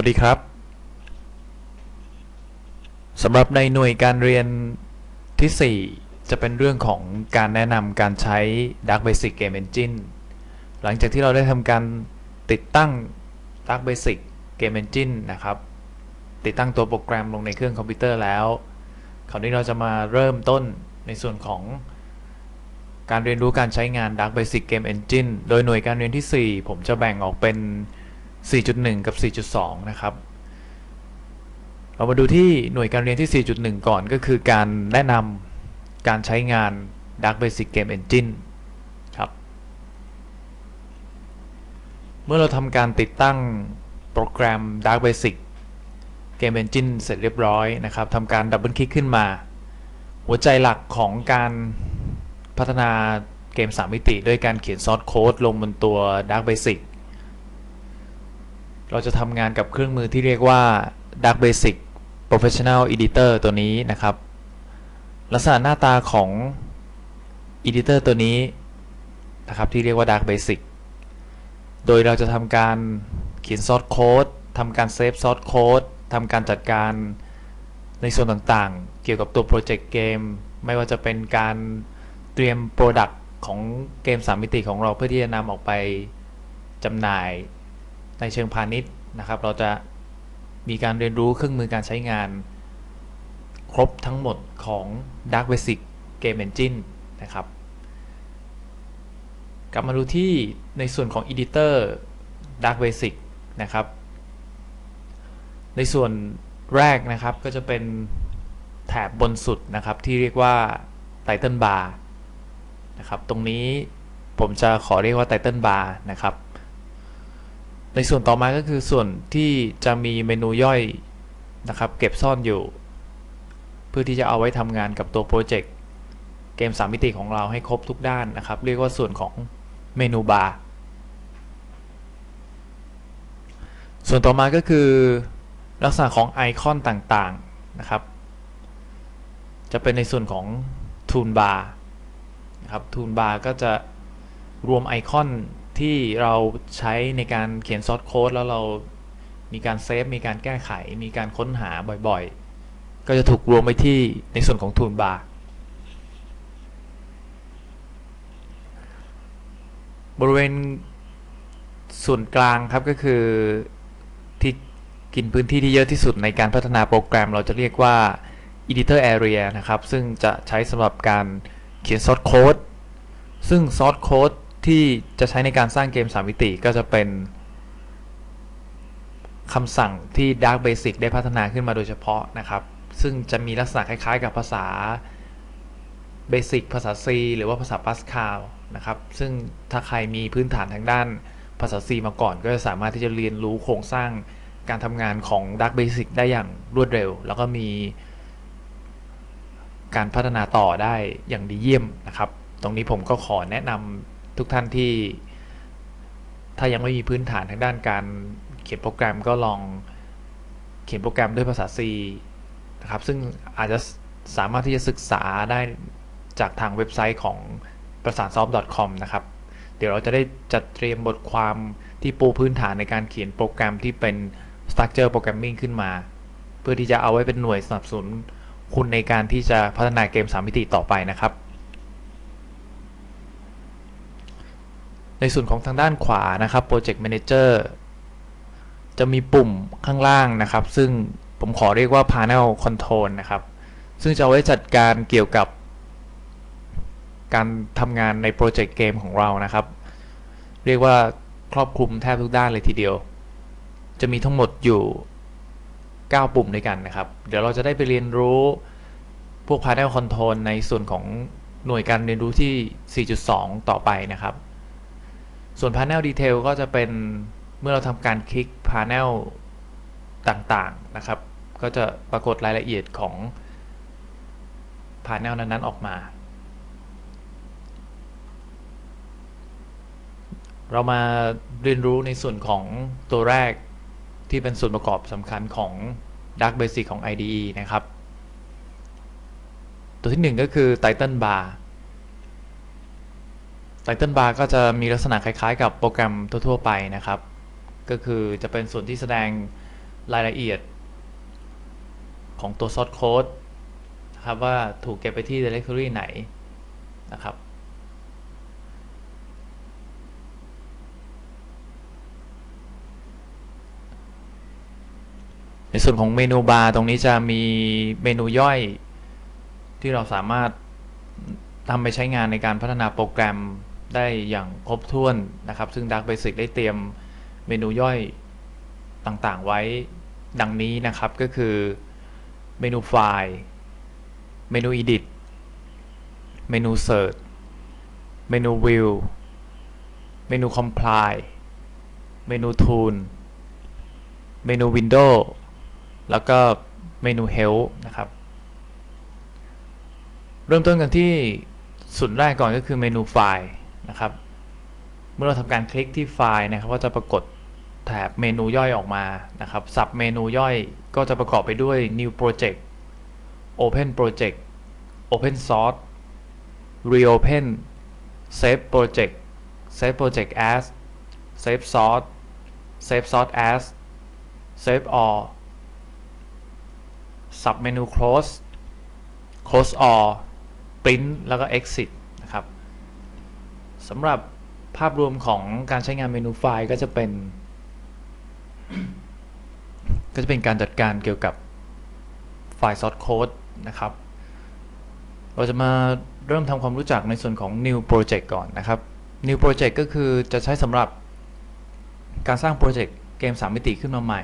วัสดีครับสำหรับในหน่วยการเรียนที่ 4 จะเป็นเรื่องของการแนะนำการใช้ Dark Basic Game Engine หลังจากที่เราได้ทำการติดตั้ง Dark Basic Game Engine นะครับ ติดตั้งตัวโปรแกรมลงในเครื่องคอมพิวเตอร์แล้ว คราวนี้เราจะมาเริ่มต้นในส่วนของการเรียนรู้การใช้งาน Dark Basic Game Engine โดยหน่วยการเรียนที่ 4 ผมจะแบ่งออกเป็น 4.1 กับ 4.2 นะครับ เรามาดูที่หน่วยการเรียนที่ 4.1 ก่อนก็คือการแนะนำการใช้งาน Dark Basic Game Engine ครับ เมื่อเราทำการติดตั้งโปรแกรม Dark Basic Game Engine เสร็จเรียบร้อยนะครับทำการดับเบิลคลิกขึ้นมา หัวใจหลักของการพัฒนาเกม 3 มิติ ด้วยการเขียนซอสโค้ดลงบนตัว Dark Basic เราจะทำงานกับเครื่องมือที่เรียกว่า Dark Basic Professional Editor ตัวนี้นะครับ ลักษณะหน้าตาของ Editor ตัวนี้นะครับที่เรียกว่า Dark Basic โดยเราจะทำการเขียนซอสโค้ดทำการเซฟซอสโค้ดทำการจัดการในส่วนต่างๆ เกี่ยวกับตัวโปรเจกต์เกม ไม่ว่าจะเป็นการเตรียมโปรดักต์ของเกม 3 มิติของเราเพื่อที่จะนำออกไปจำหน่าย ในเชิงพาณิชย์นะครับ เราจะมีการเรียนรู้เครื่องมือการใช้งาน ครบทั้งหมดของ Dark Basic Game Engine นะครับ กลับมาดูที่ในส่วนของ Editor Dark Basic นะครับ ในส่วนแรกนะครับก็จะเป็นแถบบนสุดนะครับที่เรียกว่า Title Bar นะครับ ตรงนี้ผมจะขอเรียกว่า Title Bar นะครับ ในส่วนต่อมาก็คือส่วนที่จะมีเมนูย่อยนะครับ เก็บซ่อนอยู่ เพื่อที่จะเอาไว้ทำงานกับตัวโปรเจกต์เกม 3 มิติของเราให้ครบทุกด้านนะครับ เรียกว่าส่วนของเมนูบาร์ส่วนต่อมาก็คือลักษณะของไอคอนต่างๆนะครับ จะเป็นในส่วนของ Tool Bar นะครับ Tool Bar ก็จะรวมไอคอน ที่เราใช้ในการเขียนซอสโค้ดแล้วเรามีการเซฟมีการแก้ไข มีการค้นหาบ่อยๆ ก็จะถูกรวมไว้ที่ในส่วนของ Tool Bar บริเวณส่วนกลางครับก็คือที่กินพื้นที่ที่เยอะที่สุดในการพัฒนาโปรแกรมเราจะเรียกว่า editor area นะครับ ซึ่งจะใช้สำหรับการเขียนซอสโค้ดซึ่งซอสโค้ด ที่จะใช้ในการสร้างเกม 3 มิติก็จะเป็นคำสั่งที่ Dark Basic ได้พัฒนาขึ้นมาโดยเฉพาะนะครับ ซึ่งจะมีลักษณะคล้ายๆ กับภาษา Basic ภาษา C หรือว่าภาษา Pascal นะครับ ซึ่งถ้าใครมีพื้นฐานทางด้านภาษา C มาก่อน ก็จะสามารถที่จะเรียนรู้โครงสร้างการทำงานของ Dark Basic ได้อย่างรวดเร็ว แล้วก็มีการพัฒนาต่อได้อย่างดีเยี่ยมนะครับ ตรงนี้ผมก็ขอแนะนำ ทุกท่านที่ ถ้ายังไม่มีพื้นฐานทางด้านการเขียนโปรแกรมก็ลองเขียนโปรแกรมด้วยภาษา C นะครับ ซึ่งอาจจะสามารถที่จะศึกษาได้จากทางเว็บไซต์ของประสานซอฟ .com นะครับ เดี๋ยวเราจะได้จัดเตรียมบทความที่ปูพื้นฐานในการเขียนโปรแกรมที่เป็น Structure Programming ขึ้นมา เพื่อที่จะเอาไว้เป็นหน่วยสนับสนุนคุณในการที่จะพัฒนาเกม 3 มิติต่อไปนะครับ ในส่วนของทางด้านขวานะครับ Project Manager จะมีปุ่มข้างล่างนะครับ ซึ่งผมขอเรียกว่า Panel Control นะครับ ซึ่งจะเอาไว้จัดการเกี่ยวกับ การทำงานในโปรเจกต์เกมของเรานะครับ เรียกว่าครอบคลุมแทบทุกด้านเลยทีเดียว จะมีทั้งหมดอยู่ 9 ปุ่มด้วยกันนะครับ เดี๋ยวเราจะได้ไปเรียนรู้พวก Panel Control ในส่วนของหน่วยการเรียนรู้ที่ 4.2 ต่อไปนะครับ ส่วน Panel Detail ก็จะเป็นเมื่อเราทำการคลิก Panel ต่างๆนะครับ ก็จะปรากฏรายละเอียดของ Panel นั้นๆออกมา เรามาเรียนรู้ในส่วนของตัวแรกที่เป็นส่วนประกอบสำคัญของ Dark Basic ของ IDE นะครับ ตัวที่ 1 ก็คือ Title Bar Title Bar ก็จะมีลักษณะคล้ายๆ กับโปรแกรมทั่วๆไปนะครับ ก็คือจะเป็นส่วนที่แสดงรายละเอียด ของตัว source code นะครับว่าถูกเก็บไปที่ directory ไหนนะครับในส่วนของเมนูบาร์ตรงนี้จะมีเมนูย่อยที่เราสามารถทำไปใช้งานในการพัฒนาโปรแกรม ได้อย่างครบถ้วนนะครับ ซึ่ง Dark Basic ได้เตรียมเมนูย่อยต่างๆไว้ดังนี้นะครับก็คือเมนูไฟล์เมนู Edit เมนู Search เมนู View เมนู Comply เมนู Tool เมนู Window แล้วก็เมนู Help นะครับ เริ่มต้นกันที่ส่วนแรกก่อนก็คือเมนูไฟล์ นะครับ เมื่อเราทำการคลิกที่ไฟล์นะครับ ก็จะปรากฏแถบเมนูย่อยออกมานะครับสับเมนูย่อยก็จะประกอบไปด้วย New Project Open Project Open Source Reopen Save Project Save Project as Save Source Save Source as Save All สับเมนู Close Close All Print แล้วก็ Exit สำหรับภาพรวมของการใช้งานเมนูไฟล์ก็จะเป็น ก็จะเป็นการจัดการเกี่ยวกับไฟล์ source code นะครับ เราจะมาเริ่มทำความรู้จักในส่วนของ new project ก่อนนะครับ new project ก็คือจะใช้สำหรับการสร้างโปรเจกต์เกม 3 มิติขึ้นมาใหม่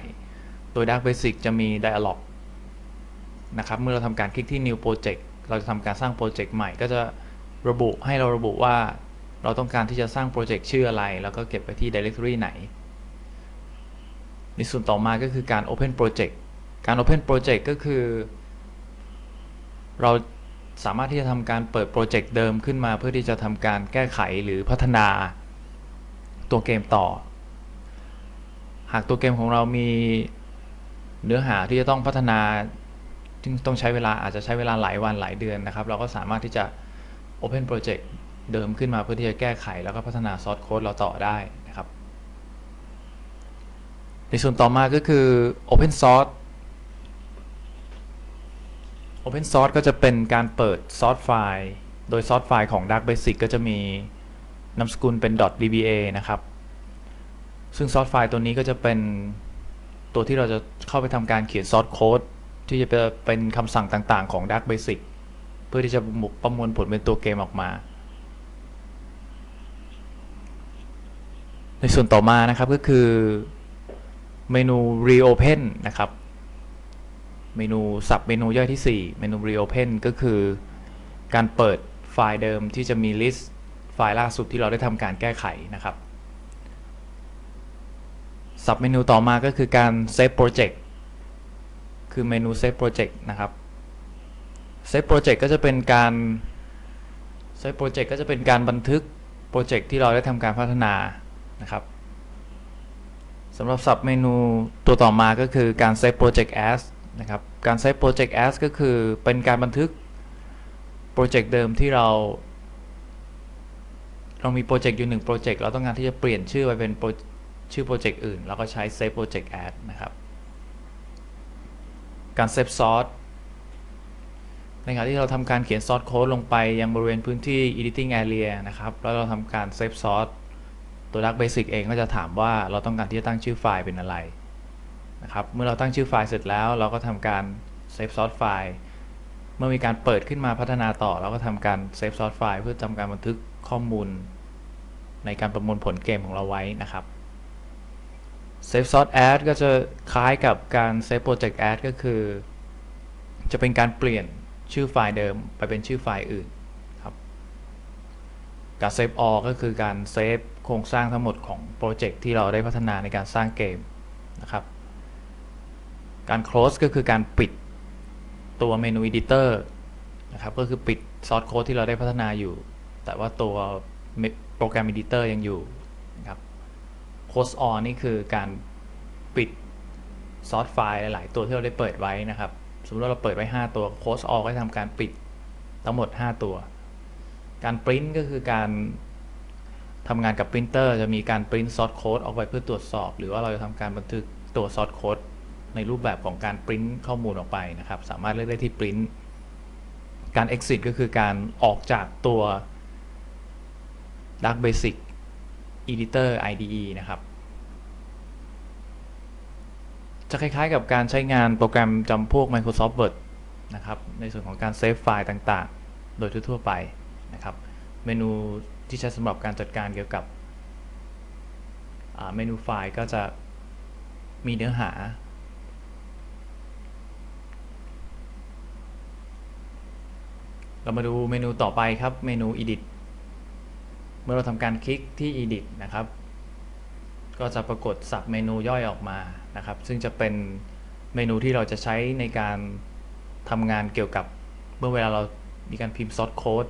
โดย Dark Basic จะมี dialog นะครับ เมื่อเราทำการคลิกที่ new project เราจะทำการสร้างโปรเจกต์ใหม่ ก็จะระบุให้เราระบุว่า เราต้องการที่จะสร้างโปรเจกต์ชื่ออะไร แล้วก็เก็บไปที่ directory ไหน ในส่วนต่อมาก็คือการ Open Project การ Open Project ก็คือ เราสามารถที่จะทำการเปิดโปรเจกต์เดิมขึ้นมา เพื่อที่จะทำการแก้ไขหรือพัฒนาตัวเกมต่อ หากตัวเกมของเรามีเนื้อหาที่จะต้องพัฒนาซึ่งต้องใช้เวลาอาจจะใช้เวลาหลายวันหลายเดือนนะครับ เราก็สามารถที่จะ Open Project เดิมขึ้นมาเพื่อที่จะแก้ไข แล้วก็พัฒนาซอสโค้ดเราต่อได้นะครับ ในส่วนต่อมาก็คือ Open Source Open Source ก็จะเป็นการเปิดซอสไฟล์ โดยซอสไฟล์ของ Dark Basic ก็จะมีนามสกุลเป็น .dba นะครับ ซึ่งซอสไฟล์ตัวนี้ก็จะเป็นตัวที่เราจะเข้าไปทำการเขียนซอสโค้ดที่จะเป็นคำสั่งต่างๆของ Dark Basic เพื่อที่จะประมวลผลเป็นตัวเกมออกมา ในส่วนต่อมานะครับก็คือเมนู reopen นะครับ เมนูสับเมนูย่อยที่ 4 เมนู reopen ก็คือการเปิดไฟล์เดิมที่จะมี list ไฟล์ล่าสุดที่เราได้ทำการแก้ไขนะครับสับเมนูต่อมาก็คือการ save project คือเมนู save project นะครับ save project ก็จะเป็นการ save project ก็จะเป็นการบันทึกโปรเจกต์ที่เราได้ทำการพัฒนา นะครับสำหรับสับเมนูตัวต่อมาก็คือการ save project as นะครับ การ save project as ก็คือเป็นการบันทึกโปรเจกต์เดิมที่เราเรามีโปรเจกต์อยู่หนึ่งโปรเจกต์เราต้องการที่จะเปลี่ยนชื่อไปเป็นชื่อโปรเจกต์อื่น เราก็ใช้ save project as นะครับ การ save source ในขณะที่เราทำการเขียน source code ลงไปยังบริเวณพื้นที่ editing area นะครับ แล้วเราทำการ save source ตัว Dark Basic เองก็จะถามว่าเราต้องการที่จะตั้งชื่อไฟล์เป็นอะไรนะครับเมื่อเราตั้งชื่อไฟล์เสร็จแล้ว เราก็ทำการ save source ไฟล์เมื่อมีการเปิดขึ้นมาพัฒนาต่อ เราก็ทำการ save source ไฟล์เพื่อทำการบันทึกข้อมูล ในการประมวลผลเกมของเราไว้นะครับ save source add ก็จะคล้ายกับการ save project add ก็คือ จะเป็นการเปลี่ยนชื่อไฟล์เดิมไปเป็นชื่อไฟล์อื่น การ save all ก็คือการเซฟโครงสร้างทั้งหมดของโปรเจกต์ที่เราได้พัฒนาในการสร้างเกมนะครับการ close ก็คือการปิดตัวเมนู editor นะครับก็คือปิด source code ที่เราได้พัฒนาอยู่ แต่ว่าตัวโปรแกรม editor ยังอยู่นะครับ close on นี่คือการปิด source file หลาย ๆ ตัวที่เราได้เปิดไว้นะครับ สมมติว่าเราเปิดไว้ 5 ตัว close all ก็จะทำการปิดทั้งหมด 5 ตัว การ print ก็คือการทำงานกับปรินเตอร์จะมีการปริ้นซอสโค้ดออกไปเพื่อตรวจสอบ หรือว่าเราจะทำการบันทึกตัวซอสโค้ดในรูปแบบของการปริ้นข้อมูลออกไปนะครับ สามารถเลือกได้ที่ปริ้นการ exit ก็คือการออกจากตัว Dark Basic Editor IDE นะครับ จะคล้ายๆกับการใช้งานโปรแกรมจำพวก Microsoft Word นะครับ ในส่วนของการเซฟไฟล์ต่างๆ โดยทั่วๆไป นะครับ เมนูที่ใช้สำหรับการจัดการเกี่ยวกับเมนูไฟล์ก็จะมีเนื้อหา เรามาดูเมนูต่อไปครับ เมนู Edit เมื่อเราทำการคลิกที่ Edit นะครับ ก็จะปรากฏสับเมนูย่อยออกมานะครับ ซึ่งจะเป็นเมนูที่เราจะใช้ในการทำงานเกี่ยวกับเมื่อเวลาเรามีการพิมพ์ซอสโค้ด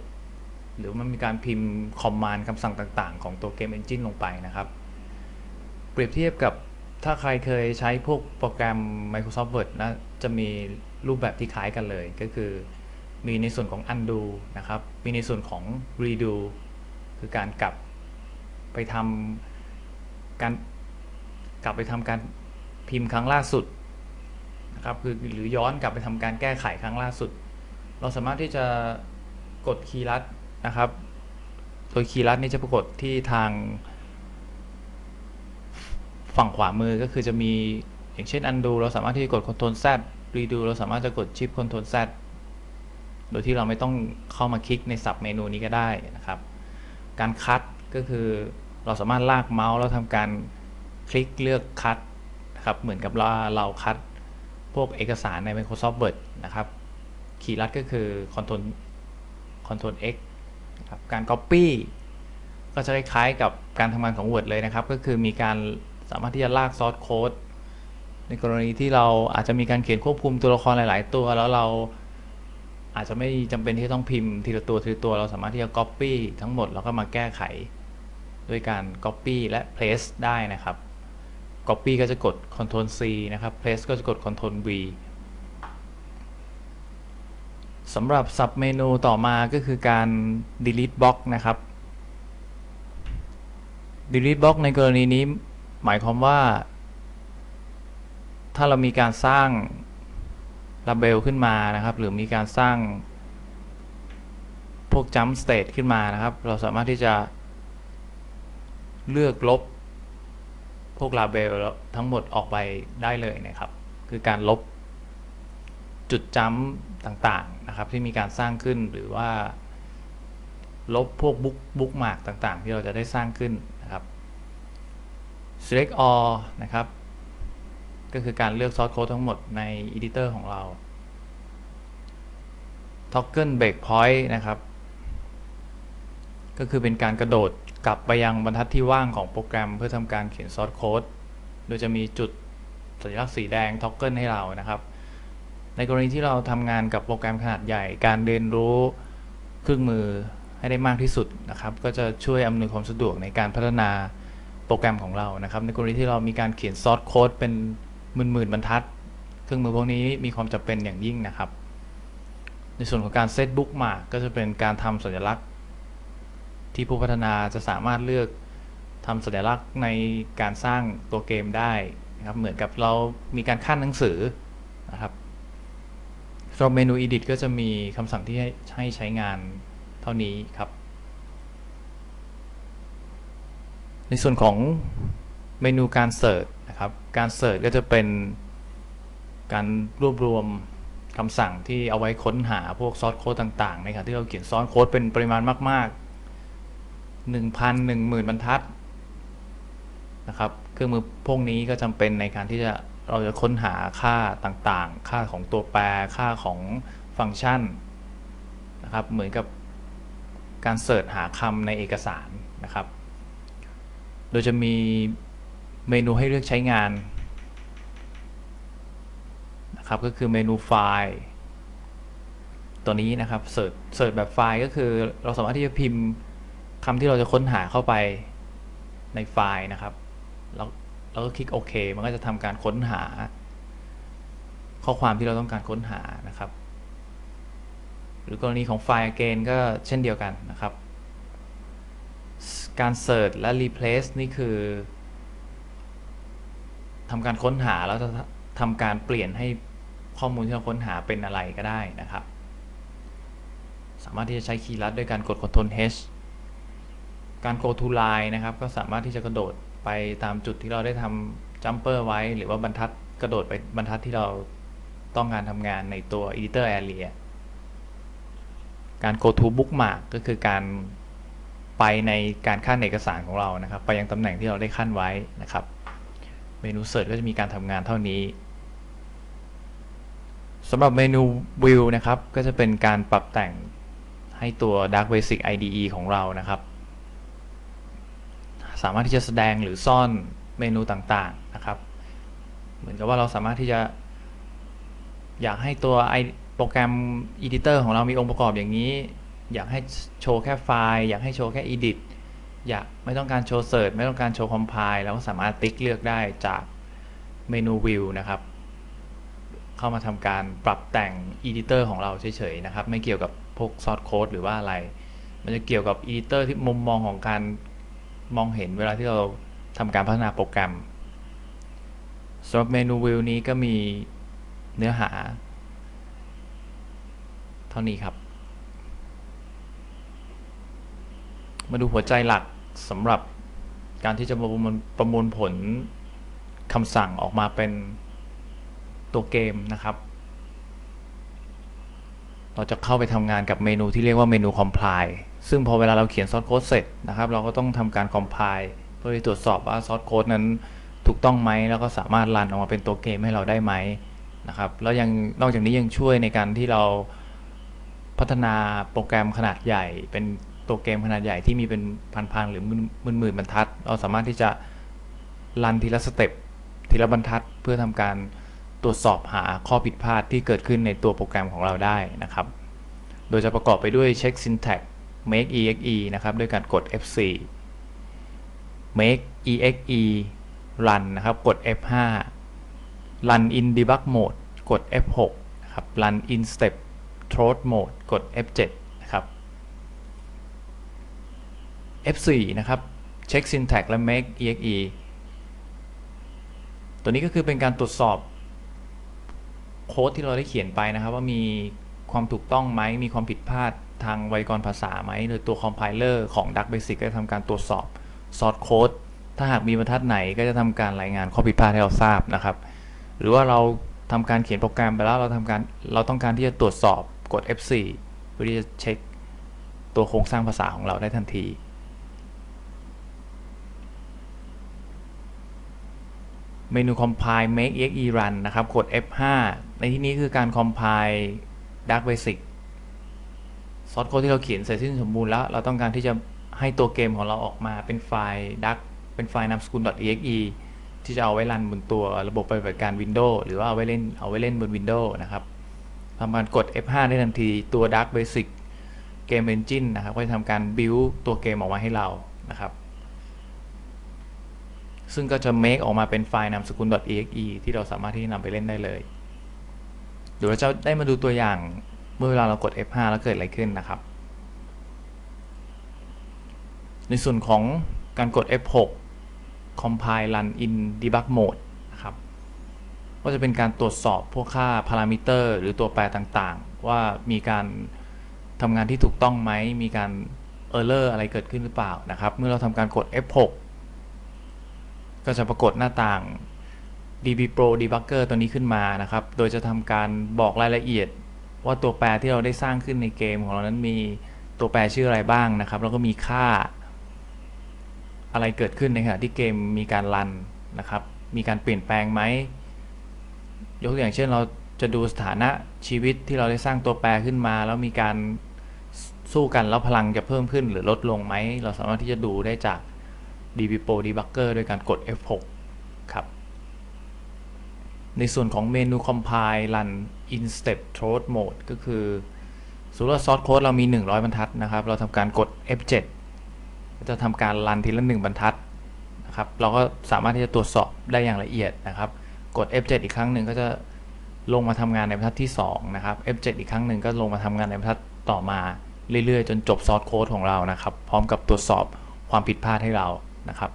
หรือมันมีการพิมพ์คอมมานด์คำสั่งต่างๆ ของตัวเกมเอนจินลงไปนะครับ เปรียบเทียบกับถ้าใครเคยใช้พวกโปรแกรม Microsoft Word นะจะมีรูปแบบที่คล้ายกันเลย ก็คือมีในส่วนของ undo นะครับ มีในส่วนของ redo คือการกลับไปทำการกลับไปทำการพิมพ์ครั้งล่าสุดนะครับคือหรือย้อนกลับไปทำการแก้ไขครั้งล่าสุด เราสามารถที่จะกดคีย์ลัด นะครับ โดยคีย์ลัดนี้จะปรากฏที่ทาง ฝั่งขวามือก็คือจะมีอย่างเช่น undo เราสามารถที่จะกด Ctrl Z redo เราสามารถจะกด Shift Ctrl Z โดยที่เราไม่ต้องเข้ามาคลิกในสับเมนูนี้ก็ได้นะครับ การคัดก็คือเราสามารถลากเมาส์แล้วทำการคลิกเลือกคัดนะครับเหมือนกับเราเราคัดพวกเอกสารใน Microsoft Word นะครับ คีย์ลัดก็คือ Ctrl Ctrl X นะ ครับการ Copy ก็จะคล้ายๆกับการทำงานของ Word เลยนะครับ ก็คือมีการสามารถที่จะลากซอสโค้ดในกรณีที่เราอาจจะมีการเขียนควบคุมตัวละครหลาย ๆ ตัว แล้วเราอาจจะไม่จำเป็นที่ต้องพิมพ์ทีละตัวทีละตัว เราสามารถที่จะ Copy ทั้งหมดแล้วก็มาแก้ไขด้วยการ Copy และ Paste ได้นะครับ Copy ก็จะกด Ctrl C นะครับ Paste ก็จะกด Ctrl V สำหรับสับเมนูต่อมาก็คือการ delete box นะครับ delete box ในกรณีนี้หมายความว่า ถ้าเรามีการสร้าง label ขึ้นมานะครับ หรือมีการสร้างพวก jump state ขึ้นมานะครับ เราสามารถที่จะเลือกลบ พวก label ทั้งหมดออกไปได้เลยนะครับ คือการลบจุดจ้ำต่าง นะครับที่มีการสร้างขึ้นหรือว่า ลบพวกบุ๊กบุ๊กมาร์กต่างๆ ที่เราจะได้สร้างขึ้นนะครับ select all นะครับ ก็คือการเลือกซอสโค้ดทั้งหมดใน editor ของเรา toggle breakpoint นะครับ ก็คือเป็นการกระโดดกลับไปยังบรรทัดที่ว่างของโปรแกรมเพื่อทำการเขียนซอสโค้ดโดยจะมีจุดสัญลักษณ์สีแดง toggle ให้เรานะครับ ในกรณีที่เราทำงานกับโปรแกรมขนาดใหญ่ การเรียนรู้เครื่องมือให้ได้มากที่สุดนะครับ ก็จะช่วยอำนวยความสะดวกในการพัฒนาโปรแกรมของเรานะครับ ในกรณีที่เรามีการเขียนซอสโค้ดเป็นหมื่นๆบรรทัด เครื่องมือพวกนี้มีความจำเป็นอย่างยิ่งนะครับ ในส่วนของการเซตบุ๊กมาก็จะเป็นการทำสัญลักษณ์ ที่ผู้พัฒนาจะสามารถเลือกทำสัญลักษณ์ในการสร้างตัวเกมได้นะครับ เหมือนกับเรามีการขั้นหนังสือนะครับ สำหรับเมนู edit ก็จะมีคำสั่งที่ให้ใช้งานเท่านี้ครับ ในส่วนของเมนูการเสิร์ชนะครับ การเสิร์ชก็จะเป็นการรวบรวมคำสั่งที่เอาไว้ค้นหาพวกซอสโค้ดต่างๆในขณะที่เราเขียนซอสโค้ดเป็นปริมาณมาก ๆ 1,000 10,000 บรรทัดนะครับ เครื่องมือพวกนี้ก็จำเป็นในการที่จะ เราจะค้นหาค่าต่างๆ ค่าของตัวแปร ค่าของฟังก์ชันนะครับ เหมือนกับการเสิร์ชหาคำในเอกสารนะครับ โดยจะมีเมนูให้เลือกใช้งานนะครับ ก็คือเมนูไฟล์ ตัวนี้นะครับ เสิร์ช เสิร์ชแบบไฟล์ก็คือเราสามารถที่จะพิมพ์คำที่เราจะค้นหาเข้าไปในไฟล์นะครับแล้ว เราก็คลิกโอเค มันก็จะทำการค้นหา ข้อความที่เราต้องการค้นหานะครับ หรือกรณีของไฟล์ again ก็เช่นเดียวกันนะครับ การ search และ replace นี่คือทำการค้นหาแล้วจะทำการเปลี่ยนให้ข้อมูลที่เราค้นหาเป็นอะไรก็ได้นะครับ สามารถที่จะใช้คีย์ลัดด้วยการกด Ctrl H การ go to line นะครับ ก็สามารถที่จะกระโดด ไปตามจุดที่เราได้ทำ jumper ไว้ หรือว่าบรรทัดกระโดดไปบรรทัดที่เราต้องการทำงานในตัว editor area การ go to bookmark ก็คือการไปในการขั้นเอกสารของเรานะครับ ไปยังตำแหน่งที่เราได้ขั้นไว้นะครับ เมนู search ก็จะมีการทำงานเท่านี้สำหรับเมนู view นะครับ ก็จะเป็นการปรับแต่งให้ตัว dark basic IDE ของเรานะครับ สามารถที่จะแสดงหรือซ่อนเมนูต่างๆนะครับ เหมือนกับว่าเราสามารถที่จะ อยากให้ตัวไอโปรแกรม Editor ของเรามีองค์ประกอบอย่างนี้ อยากให้โชว์แค่ไฟล์ อยากให้โชว์แค่ Edit อยากไม่ต้องการโชว์ Search ไม่ต้องการโชว์ Compile เราก็สามารถติ๊กเลือกได้จากเมนู View นะครับ เข้ามาทำการปรับแต่ง Editor ของเราเฉยๆนะครับ ไม่เกี่ยวกับพวก Source Code หรือว่าอะไร มันจะเกี่ยวกับ Editor ที่มุมมองของการ มองเห็นเวลาที่เราทำการพัฒนาโปรแกรมสำหรับเมนู View นี้ก็มีเนื้อหา เท่านี้ครับ มาดูหัวใจหลักสำหรับการที่จะประมวลประมวลผลคำสั่งออกมาเป็นตัวเกมนะครับ เราจะเข้าไปทำงานกับเมนูที่เรียกว่าเมนู compile ซึ่งพอเวลาเราเขียนซอสโค้ดเสร็จนะครับ เราก็ต้องทำการ compile เพื่อตรวจสอบว่าซอสโค้ดนั้นถูกต้องไหมแล้วก็สามารถรันออกมาเป็นตัวเกมให้เราได้ไหมนะครับแล้วยังนอกจากนี้ยังช่วยในการที่เราพัฒนาโปรแกรมขนาดใหญ่ เป็นตัวเกมขนาดใหญ่ที่มีเป็นพันๆหรือหมื่นๆบรรทัด เราสามารถที่จะรันทีละสเต็ปทีละบรรทัด เพื่อทำการตรวจสอบหาข้อผิดพลาดที่เกิดขึ้นในตัวโปรแกรมของเราได้นะครับ โดยจะประกอบไปด้วย check syntax make exe นะครับด้วยการกด F4 make exe run นะครับกด F5 run in debug mode กด F6 นะครับ run in step throat mode กด F7 นะครับ F4 นะครับ check syntax และ make exe ตัวนี้ก็คือเป็นการตรวจสอบโค้ดที่เราได้เขียนไปนะครับ ว่ามีความถูกต้องไหมมีความผิดพลาด ทางไวยากรณ์ภาษาไหมโดยตัว compiler ของ Duck Basic ก็จะทำการตรวจสอบ source code ถ้าหากมีบรรทัดไหนก็จะทำการรายงานข้อผิดพลาดให้เราทราบนะครับ หรือว่าเราทำการเขียนโปรแกรมไปแล้วเราทำการเราต้องการที่จะตรวจสอบกด F4 เพื่อที่จะเช็คตัวโครงสร้างภาษาของเราได้ทันทีเมนู compile make exe run นะครับ กด F5 ในที่นี้คือการ compile Duck Basic ซอสโค้ดที่เราเขียนเสร็จสิ้นสมบูรณ์แล้ว เราต้องการที่จะให้ตัวเกมของเราออกมาเป็นไฟล์ Duck เป็นไฟล์นามสกุล .exe ที่จะเอาไว้รันบนตัวระบบปฏิบัติการ Windows หรือว่าเอาไว้เล่นเอาไว้เล่นบน Windows นะครับทำการกด F5 ได้ทันทีตัว Duck Basic Game Engine นะครับก็จะทำการ build ตัวเกมออกมาให้เรานะครับ ซึ่งก็จะ make ออกมาเป็นไฟล์นามสกุล .exe ที่เราสามารถที่จะนำไปเล่นได้เลย เดี๋ยวเราจะได้มาดูตัวอย่าง เมื่อเวลาเรากด F5 แล้วเกิดอะไรขึ้นนะครับ ในส่วนของการกด F6 compile run in debug mode นะครับก็จะเป็นการตรวจสอบพวกค่าพารามิเตอร์หรือตัวแปรต่างๆ ว่ามีการทำงานที่ถูกต้องไหม มีการ error อะไรเกิดขึ้นหรือเปล่านะครับ เมื่อเราทำการกด F6 ก็จะปรากฏหน้าต่าง DB Pro Debugger ตัวนี้ขึ้นมานะครับ โดยจะทำการบอกรายละเอียด ว่าตัวแปรที่เราได้สร้างขึ้นในเกมของเรานั้นมีตัวแปรชื่ออะไรบ้างนะครับ แล้วก็มีค่า อะไรเกิดขึ้นในขณะที่เกมมีการรันนะครับ มีการเปลี่ยนแปลงไหมยกตัวอย่างเช่นเราจะดูสถานะชีวิตที่เราได้สร้างตัวแปรขึ้นมา แล้วมีการสู้กันแล้วพลังจะเพิ่มขึ้นหรือลดลงไหม เราสามารถที่จะดูได้จาก DB Pro Debugger ด้วยการกด F6 ครับ ในส่วนของเมนู compile run in step throat mode ก็คือสมมติว่า source code เรามี 100 บรรทัดนะครับ เราทำการกด F7 จะทำการรันทีละ 1 บรรทัดนะครับ เราก็สามารถที่จะตรวจสอบได้อย่างละเอียดนะครับ กด F7 อีกครั้งหนึ่งก็จะลงมาทำงานในบรรทัดที่ 2 นะครับ F7 อีกครั้งหนึ่งก็ลงมาทำงานในบรรทัดต่อมาเรื่อยๆ จนจบ source code ของเรานะครับ พร้อมกับตรวจสอบความผิดพลาดให้เรานะครับ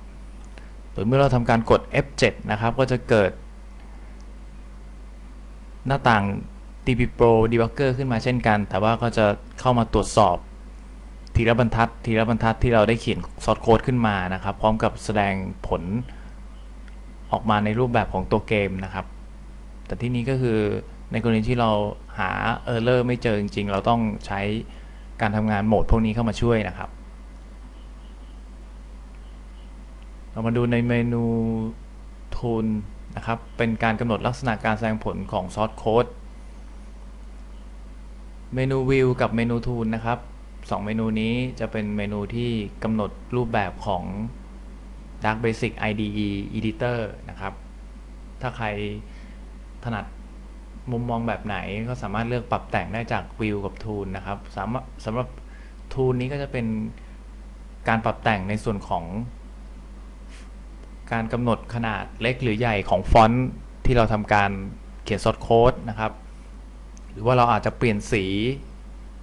โดยเมื่อเราทำการกด F7 นะครับ ก็จะเกิด หน้าต่าง DB Pro Debugger ขึ้นมาเช่นกัน แต่ว่าก็จะเข้ามาตรวจสอบ ทีละบรรทัด ทีละบรรทัดที่เราได้เขียนซอสโค้ดขึ้นมานะครับ พร้อมกับแสดงผลออกมาในรูปแบบของตัวเกมนะครับ แต่ที่นี้ก็คือในกรณีที่เราหา Error ไม่เจอจริงๆ เราต้องใช้การทำงานโหมดพวกนี้เข้ามาช่วยนะครับ เรามาดูในเมนู Tool นะครับ เป็นการกำหนดลักษณะการแสดงผลของซอสโค้ด เมนู View กับเมนู Tool นะครับสองเมนูนี้จะเป็นเมนูที่กำหนดรูปแบบของ Dark Basic IDE Editor นะครับ ถ้าใครถนัดมุมมองแบบไหนก็สามารถเลือกปรับแต่งได้จาก View กับ Tool นะครับสามารถสำหรับ Tool นี้ก็จะเป็นการปรับแต่งในส่วนของ การกำหนดขนาดเล็กหรือใหญ่ของฟอนต์ที่เราทำการเขียนซอสโค้ดนะครับ หรือว่าเราอาจจะเปลี่ยนสี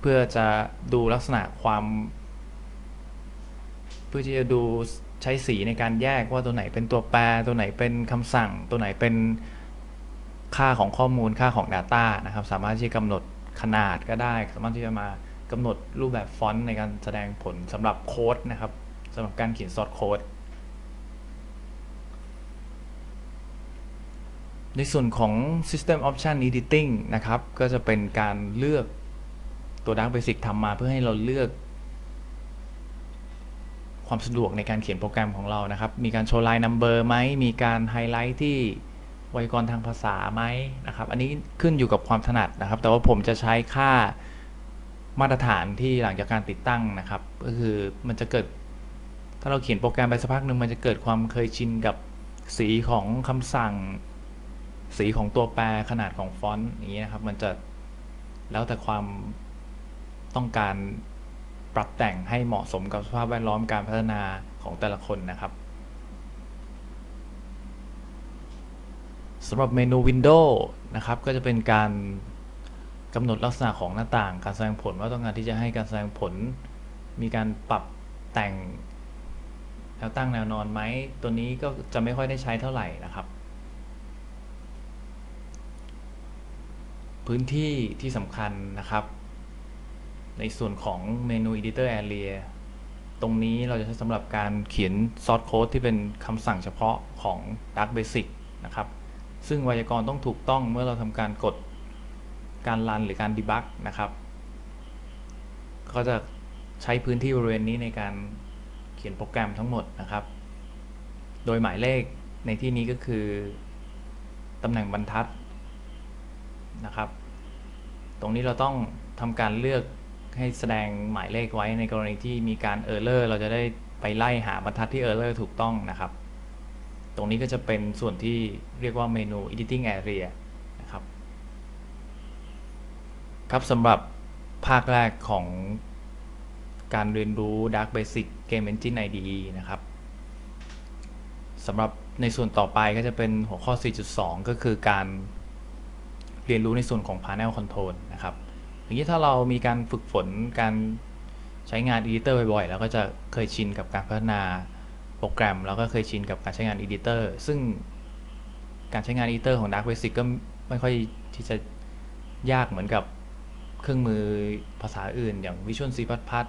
เพื่อจะดูลักษณะความ เพื่อที่จะดูใช้สีในการแยกว่าตัวไหนเป็นตัวแปร ตัวไหนเป็นคำสั่ง ตัวไหนเป็นค่าของข้อมูลค่าของ Data นะครับ สามารถที่จะกำหนดขนาดก็ได้ สามารถที่จะมากำหนดรูปแบบฟอนต์ในการแสดงผลสำหรับโค้ดนะครับสำหรับการเขียนซอสโค้ด ในส่วนของ System Option Editing นะครับ ก็จะเป็นการเลือกตัว Dark Basic ทำมาเพื่อให้เราเลือก ความสะดวกในการเขียนโปรแกรมของเรานะครับ มีการโชว์ line number ไหม มีการไฮไลท์ที่ไวยากรณ์ทางภาษาไหมนะครับ อันนี้ขึ้นอยู่กับความถนัดนะครับ แต่ว่าผมจะใช้ค่ามาตรฐานที่หลังจากการติดตั้งนะครับ ก็คือมันจะเกิด ถ้าเราเขียนโปรแกรมไปสักพักหนึ่งมันจะเกิดความเคยชินกับสีของคำสั่ง สีของตัวแปรขนาดของฟอนต์อย่างนี้นะครับ มันจะแล้วแต่ความต้องการปรับแต่งให้เหมาะสมกับสภาพแวดล้อมการพัฒนาของแต่ละคนนะครับสำหรับเมนู Windows นะครับ ก็จะเป็นการกำหนดลักษณะของหน้าต่าง การแสดงผลว่าต้องการที่จะให้การแสดงผล มีการปรับแต่งแนวตั้งแนวนอนไหม ตัวนี้ก็จะไม่ค่อยได้ใช้เท่าไหร่นะครับ พื้นที่ที่สำคัญนะครับ ในส่วนของเมนู Editor Area ตรงนี้เราจะใช้สำหรับการเขียนซอสโค้ดที่เป็นคำสั่งเฉพาะของ Dark Basic นะครับ ซึ่งไวยากรณ์ต้องถูกต้องเมื่อเราทำการกดการรันหรือการ debug นะครับ ก็จะใช้พื้นที่บริเวณนี้ในการเขียนโปรแกรมทั้งหมดนะครับ โดยหมายเลขในที่นี้ก็คือตำแหน่งบรรทัด นะครับ ตรงนี้เราต้องทำการเลือกให้แสดงหมายเลขไว้ในกรณีที่มีการ Error เราจะได้ไปไล่หาบรรทัดที่ Error ถูกต้องนะครับ ตรงนี้ก็จะเป็นส่วนที่เรียกว่าเมนู Editing Area นะครับ ครับสำหรับภาคแรกของการเรียนรู้ Dark Basic Game Engine IDE นะครับสำหรับในส่วนต่อไปก็จะเป็นหัวข้อ 4.2 ก็คือการ เรียนรู้ในส่วนของ Panel Control นะครับอย่างนี้ถ้าเรามีการฝึกฝนการใช้งาน Editor บ่อยๆ แล้วก็จะเคยชินกับการพัฒนาโปรแกรม แล้วก็เคยชินกับการใช้งาน Editor ซึ่งการใช้งาน Editor ของ Dark Basic ก็ไม่ค่อยที่จะยากเหมือนกับเครื่องมือภาษาอื่น อย่าง Visual C++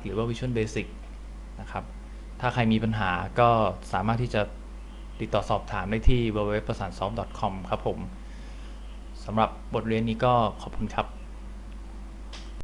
หรือว่า Visual Basic นะครับ ถ้าใครมีปัญหาก็สามารถที่จะติดต่อสอบถามได้ที่ www.prasansoft.com ครับผม สำหรับบทเรียนนี้ก็ขอบคุณครับ